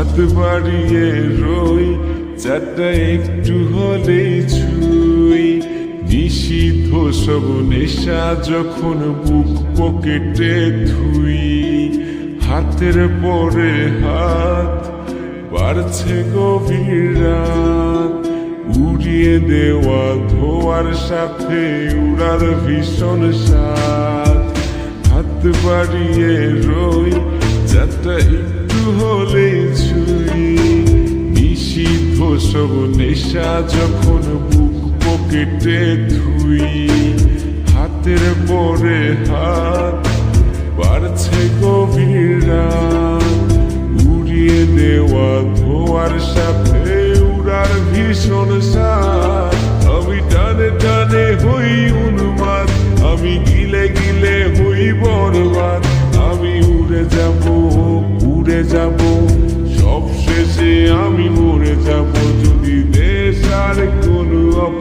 হাত বাড়িয়ে রই, চারটা একটু হলে ছুই। নিষিদ্ধ সব নেশা যখন বুক পকেটে ধুই। হাতের পরে হাত বাড়ছে গভীর রাত। উড়িয়ে দেওয়া ধোয়ার সাথে উড়ার ভীষণ সাথ হাত বাড়িয়ে রই যাত্রা একটু হলে ছুই। নিষিদ্ধ সব নেশা যখন বুক পকেটে ধুই। হাতের পরে হাত বাড়ছে গভীর রাত। উড়িয়ে দেওয়া ধোয়ার সাথে উড়ার ভীষণ সাথ আমি টানে টানে হই উন্মাদ। আমি গিলে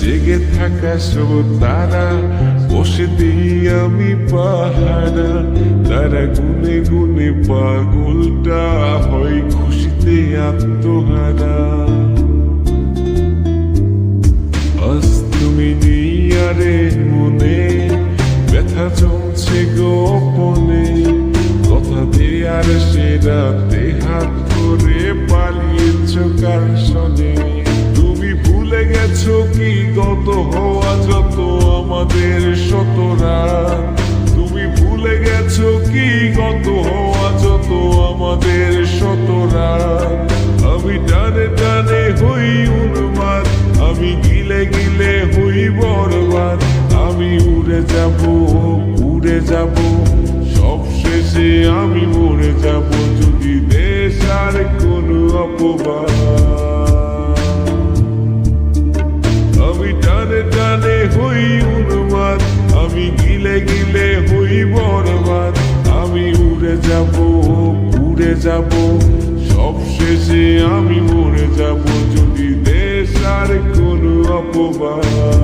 জেগে থাকা সব বসে দিই আমি পাহারা। তারা গুনে গুনে পাগলটা হয় খুশিতে আত্মহারা। আজ নিয়ারে মনে, ব্যথা জমছে গোপনে কথা দেয়ার সে রাতে হাত ধরে পালিয়েছ কার শনে আমাদের শতরা। তুমি ভুলে গেছো কি গত? হওয়া যত আমাদের শতরা। আমি টানে টানে হই উন্মাদ। আমি গিলে গিলে হই বরবাদ। আমি উড়ে যাব উড়ে যাব। সব শেষে আমি মরে যাব। যদি দেশ আর কোনো অপবাদ যাব যদি দেশ আর কোনো অপবাদ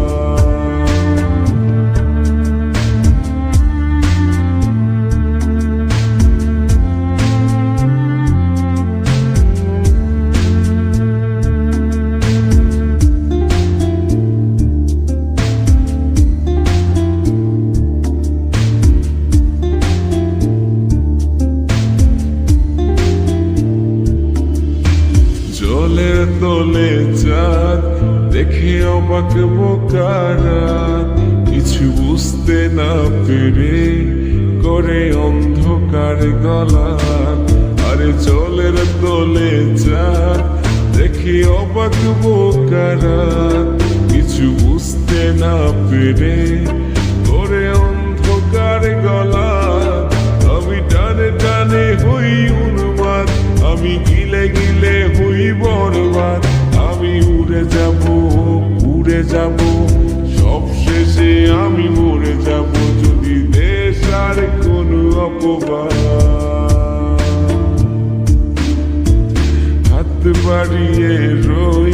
চাঁদ, দেখে অবাক বোকারা, কিছু বুঝতে না পেরে করে অন্ধকার গলা আরে জলের তলে চাঁদ, দেখে অবাক বোকারা, কিছু বুঝতে না পেরে করে অন্ধকার গলা আমি টানে টানে হই উন্মাদ, আমি গিলে যাব। সব শেষে আমি মরে যাব। যদি দেশ আর কোনো অপবাদ। হাত বাড়িয়ে রই